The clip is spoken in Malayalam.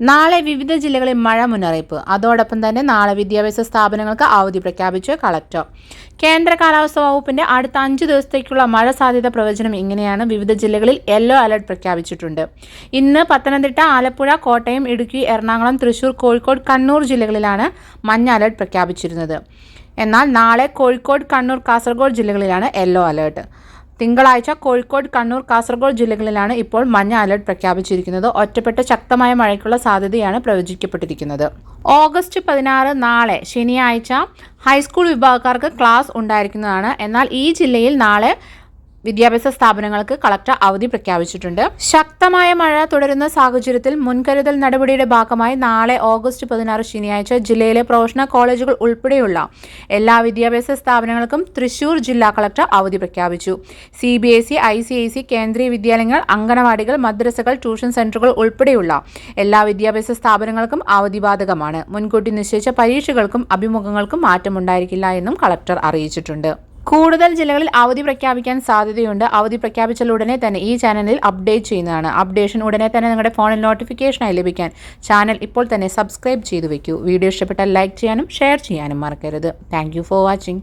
നാളെ വിവിധ ജില്ലകളിൽ മഴ മുന്നറിയിപ്പ്. അതോടൊപ്പം തന്നെ നാളെ വിദ്യാഭ്യാസ സ്ഥാപനങ്ങൾക്ക് അവധി പ്രഖ്യാപിച്ചു കളക്ടർ. കേന്ദ്ര കാലാവസ്ഥാ വകുപ്പിന്റെ അടുത്ത അഞ്ച് ദിവസത്തേക്കുള്ള മഴ സാധ്യത പ്രവചനം ഇങ്ങനെയാണ് വിവിധ ജില്ലകളിൽ യെല്ലോ അലർട്ട് പ്രഖ്യാപിച്ചിട്ടുണ്ട്. ഇന്ന് പത്തനംതിട്ട ആലപ്പുഴ കോട്ടയം ഇടുക്കി എറണാകുളം തൃശൂർ കോഴിക്കോട് കണ്ണൂർ ജില്ലകളിലാണ് മഞ്ഞ അലർട്ട് പ്രഖ്യാപിച്ചിരുന്നത്. എന്നാൽ നാളെ കോഴിക്കോട് കണ്ണൂർ കാസർഗോഡ് ജില്ലകളിലാണ് യെല്ലോ അലർട്ട്. തിങ്കളാഴ്ച കോഴിക്കോട് കണ്ണൂർ കാസർഗോഡ് ജില്ലകളിലാണ് ഇപ്പോൾ മഞ്ഞ അലർട്ട് പ്രഖ്യാപിച്ചിരിക്കുന്നത്. ഒറ്റപ്പെട്ട ശക്തമായ മഴയ്ക്കുള്ള സാധ്യതയാണ് പ്രവചിക്കപ്പെട്ടിരിക്കുന്നത്. ഓഗസ്റ്റ് പതിനാറ് നാളെ ശനിയാഴ്ച ഹൈസ്കൂൾ വിഭാഗക്കാർക്ക് ക്ലാസ് ഉണ്ടായിരിക്കുന്നതാണ്. എന്നാൽ ഈ ജില്ലയിൽ നാളെ വിദ്യാഭ്യാസ സ്ഥാപനങ്ങൾക്ക് കളക്ടർ അവധി പ്രഖ്യാപിച്ചിട്ടുണ്ട്. ശക്തമായ മഴ തുടരുന്ന സാഹചര്യത്തിൽ മുൻകരുതൽ നടപടിയുടെ ഭാഗമായി നാളെ ഓഗസ്റ്റ് പതിനാറ് ശനിയാഴ്ച ജില്ലയിലെ പ്രൊഫഷണൽ കോളേജുകൾ ഉൾപ്പെടെയുള്ള എല്ലാ വിദ്യാഭ്യാസ സ്ഥാപനങ്ങൾക്കും തൃശൂർ ജില്ലാ കളക്ടർ അവധി പ്രഖ്യാപിച്ചു. C B S E I C I C Kendriya വിദ്യാലയങ്ങൾ അംഗനവാടികൾ മദ്രസകൾ ട്യൂഷൻ സെന്ററുകൾ ഉൾപ്പെടെയുള്ള എല്ലാ വിദ്യാഭ്യാസ സ്ഥാപനങ്ങൾക്കും അവധി ബാധകമാണ്. മുൻകൂട്ടി നിശ്ചയിച്ച പരീക്ഷകൾക്കും അഭിമുഖങ്ങൾക്കും മാറ്റമുണ്ടായിരിക്കില്ല എന്നും കളക്ടർ അറിയിച്ചിട്ടുണ്ട്. കൂടുതൽ ജില്ലകളിൽ അവധി പ്രഖ്യാപിക്കാൻ സാധ്യതയുണ്ട്. അവധി പ്രഖ്യാപിച്ചാൽ ഉടനെ തന്നെ ഈ ചാനലിൽ അപ്ഡേറ്റ് ചെയ്യുന്നതാണ്. അപ്ഡേഷൻ ഉടനെ തന്നെ നിങ്ങളുടെ ഫോണിൽ നോട്ടിഫിക്കേഷനായി ലഭിക്കാൻ ചാനൽ ഇപ്പോൾ തന്നെ സബ്സ്ക്രൈബ് ചെയ്തു വയ്ക്കൂ വീഡിയോ ഇഷ്ടപ്പെട്ടാൽ ലൈക്ക് ചെയ്യാനും ഷെയർ ചെയ്യാനും മറക്കരുത്. Thank for watching